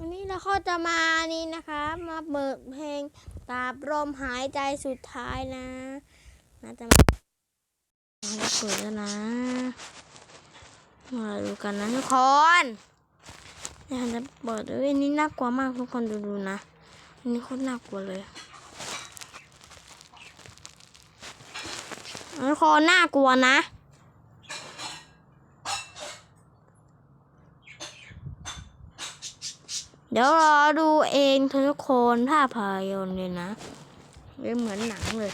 วันนี้เราก็จะมานี่นะคะ มาเปิดเพลงตราบลมหายใจสุดท้ายนะน่าจะมาเปิดแล้วนะ มาดูกันนะทุกคนเนี่ยจะเปิดเอ้ยนี่น่ากลัวมากทุกคนดูดูนะอันนี้โคตรน่ากลัวเลยทุกคนน่ากลัวนะ ดี๋ยวรอดูเองทุกคนภาพพายนตร์เลยนะไม่เหมือนหนังเลย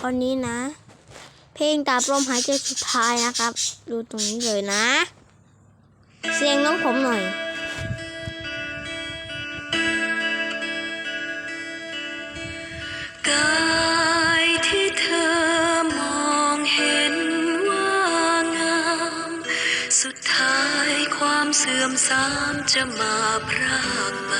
คนนี้นะ เพลงตาปลมหายใจสุดท้ายนะครับ ดูตรงนี้เลยนะ เสียงน้องผมหน่อย มเสื่อมสามจะมาพรากไป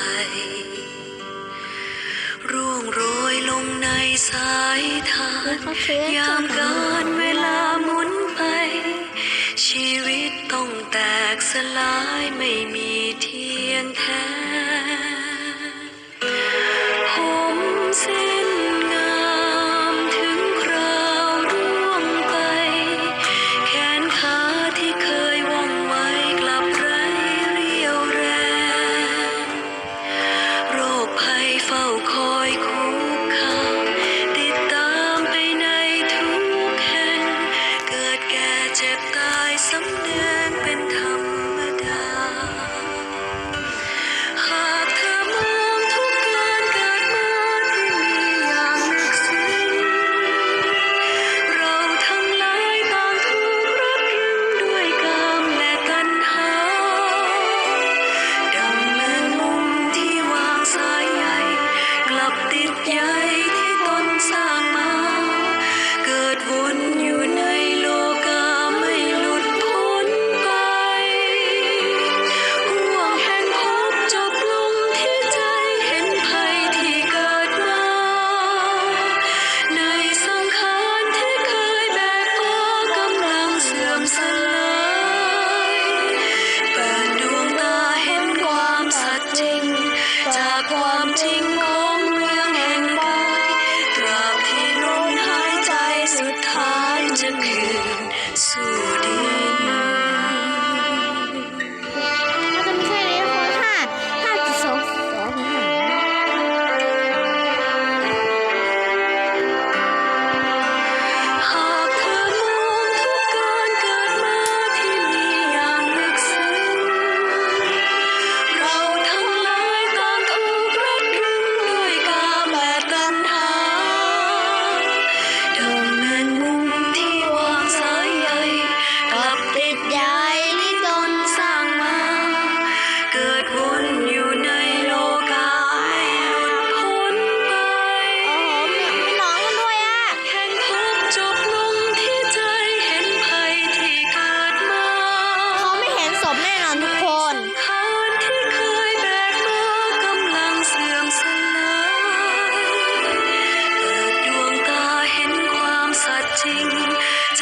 ร่วงโรยลงในสายทานเขาเช็คยามการเวลาหมุนไป ชีวิตต้องแตกสลายไม่มีเทียงแท้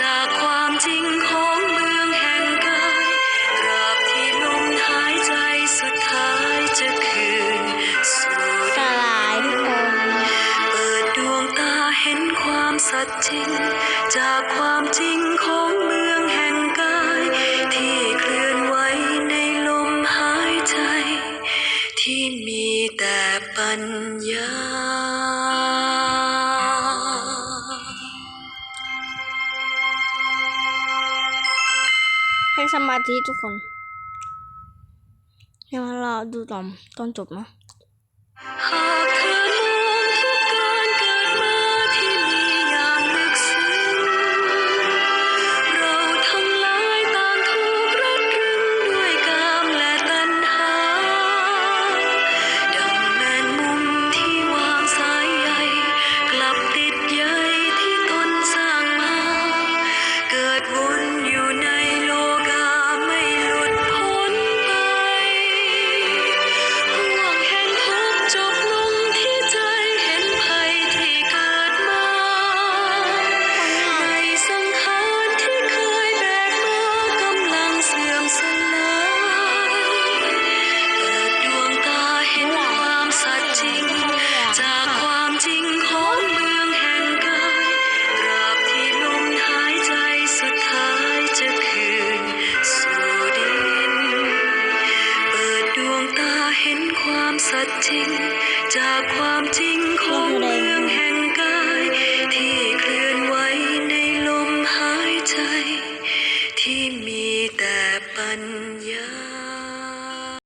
จากความจริงของเมืองแห่งกายตราบที่ลมหายใจสุดท้ายจะคืนสู่สลายทุกคนเปิดดวงตาเห็นความสัจจริง จากความจริงของเมืองแห่งกาย ที่เคลื่อนไหวในลมหายใจ ที่มีแต่ปัญญา มาธิทุกคนให้มเราดูตอนตอนจบเนาะ